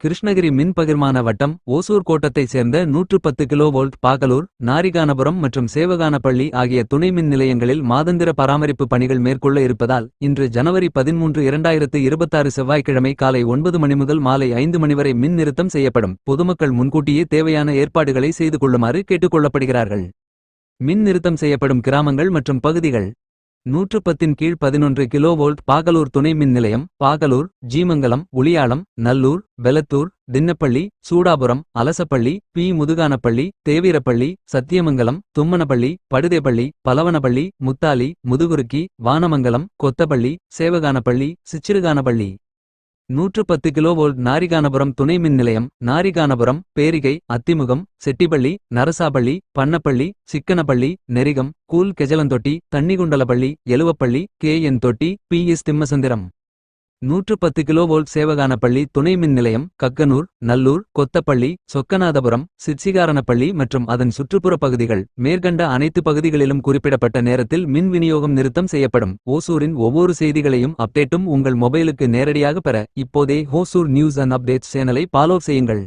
கிருஷ்ணகிரி மின் பகிர்மான வட்டம் ஓசூர் கோட்டத்தைச் சேர்ந்த நூற்று பத்து கிலோ வோல்ட் பாகலூர் நாரிகானபுரம் மற்றும் சேவகானப்பள்ளி ஆகிய துணை மின் நிலையங்களில் மாதந்திர பராமரிப்பு பணிகள் மேற்கொள்ள இருப்பதால் இன்று ஜனவரி பதிமூன்று இரண்டாயிரத்து இருபத்தாறு செவ்வாய்க்கிழமை காலை ஒன்பது மணி முதல் மாலை ஐந்து மணி வரை மின் நிறுத்தம் செய்யப்படும். பொதுமக்கள் முன்கூட்டியே தேவையான ஏற்பாடுகளை செய்து கொள்ளுமாறு கேட்டுக்கொள்ளப்படுகிறார்கள் மின் நிறுத்தம் செய்யப்படும் கிராமங்கள் மற்றும் பகுதிகள் நூற்று பத்தின் கீழ் பதினொன்று கிலோவோல்ட் பாகலூர் துணை மின் நிலையம் பாகலூர் ஜீமங்கலம் உளியாளம் நல்லூர் பெலத்தூர் தின்னப்பள்ளி சூடாபுரம் அலசப்பள்ளி பி. முதுகானப்பள்ளி தேவீரப்பள்ளி சத்தியமங்கலம் தும்மனப்பள்ளி படுதேப்பள்ளி பலவனப்பள்ளி முத்தாலி முதுகுருக்கி வானமங்கலம் கொத்தப்பள்ளி சேவகானப்பள்ளி சிச்சிறுகானப்பள்ளி. நூற்று பத்து கிலோவோல்ட் நாரிகானபுரம் துணை மின் நிலையம் Narikanapuram Berigai Athimugam Chettipalli Narasapalli Pannapalli சிக்கனப்பள்ளி Nerigam cool Gejalanthotti Thannikundalapalli Eluvapalli K N Thotti B S Thimmasandiram. நூற்று பத்து கிலோ சேவகான சேவகானப்பள்ளி துணை மின் நிலையம் கக்கனூர் நல்லூர் கொத்தப்பள்ளி சொக்கநாதபுரம் சிற்சிகாரணப்பள்ளி மற்றும் அதன் சுற்றுப்புற பகுதிகள். மேற்கண்ட அனைத்து பகுதிகளிலும் குறிப்பிடப்பட்ட நேரத்தில் மின் விநியோகம் நிறுத்தம் செய்யப்படும். ஓசூரின் ஒவ்வொரு செய்திகளையும் அப்டேட்டும் உங்கள் மொபைலுக்கு நேரடியாக பெற இப்போதே ஹோசூர் நியூஸ் அண்ட் அப்டேட்ஸ் சேனலை ஃபாலோ செய்யுங்கள்.